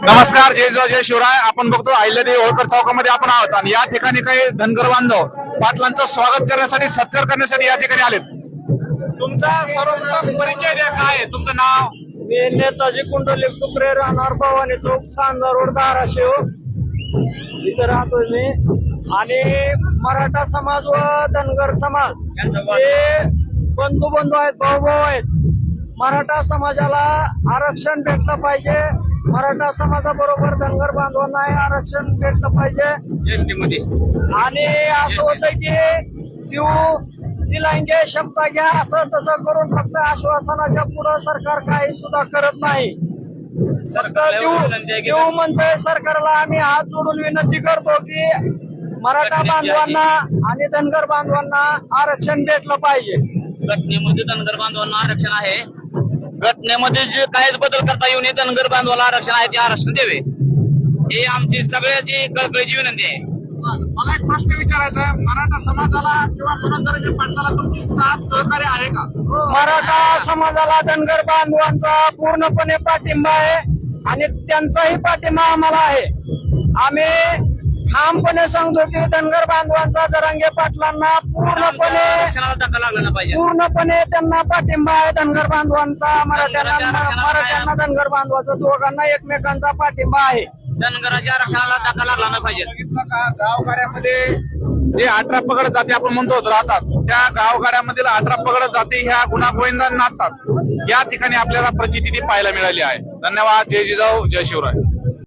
नमस्कार जय जय जय शिवराय. आपण बघतो अहिल्यादेवी होळकर चौकामध्ये आपण आहोत. आणि या ठिकाणी काही धनगर बांधव पाटलांचं स्वागत करण्यासाठी सत्कार करण्यासाठी या ठिकाणी आलेत. तुमचा सर्वप्रथम परिचय द्या काय आहे? तुमचं नाव? मी नेताजी कुंडलिक टुकरे राहणार भवानी चौक सांजा रोड धाराशिव. इथं राहतोय मी. आणि मराठा समाज व धनगर समाज हे बंधू बंधू आहेत भाऊ भाऊ आहेत. मराठा समाजाला आरक्षण भेटलं पाहिजे. मराठा समाजाबरोबर धनगर बांधवांनाही आरक्षण भेटलं पाहिजे. एसटी मध्ये आणि असं होतं की देऊ दिलांगे शब्द घ्या असं तसं करून फक्त आश्वासनाच्या पुढे सरकार काही सुद्धा करत नाही. देऊ म्हणतोय सरकारला आम्ही हात जोडून विनंती करतो की मराठा बांधवांना आणि धनगर बांधवांना आरक्षण भेटलं पाहिजे. घटनेमध्ये धनगर बांधवांना आरक्षण आहे. घटनेमध्ये जे काहीच बदल करता येऊ नये धनगर बांधवांना आरक्षण आहे ते आरक्षण द्यावे. ही आमची सगळ्याची कळकळीची विनंती आहे. मला एक प्रश्न विचारायचा आहे. मराठा समाजाला किंवा मनोजरांच्या पाटलाला तुमची साथ सहकार्य आहे का? मराठा समाजाला धनगर बांधवांचा पूर्णपणे पाठिंबा आहे आणि त्यांचाही पाठिंबा आम्हाला आहे. आम्ही ठामपणे सांगतो की धनगर बांधवांचा जरांगे पाटलांना पूर्णपणे आरक्षणाला धक्का लागला नाही पाहिजे. पूर्णपणे त्यांना पाठिंबा आहे धनगर बांधवांचा मराठ्यांना धनगराच्या आरक्षणाला मराठ्यांना धनगर बांधवाचा दोघांना एकमेकांचा पाठिंबा आहे. धनगराच्या आरक्षणाला धक्का लागला नाही पाहिजे. बघितलं का? गावगाड्यामध्ये जे अठरा पगड जाती आपण म्हणतो राहतात. त्या गावगाड्यामधील अठरा पगड जाती ह्या गुन्हा गोविंदा नाचतात या ठिकाणी आपल्याला प्रचिती पाहायला मिळाली आहे. धन्यवाद. जय जिजाऊ. जय शिवराय.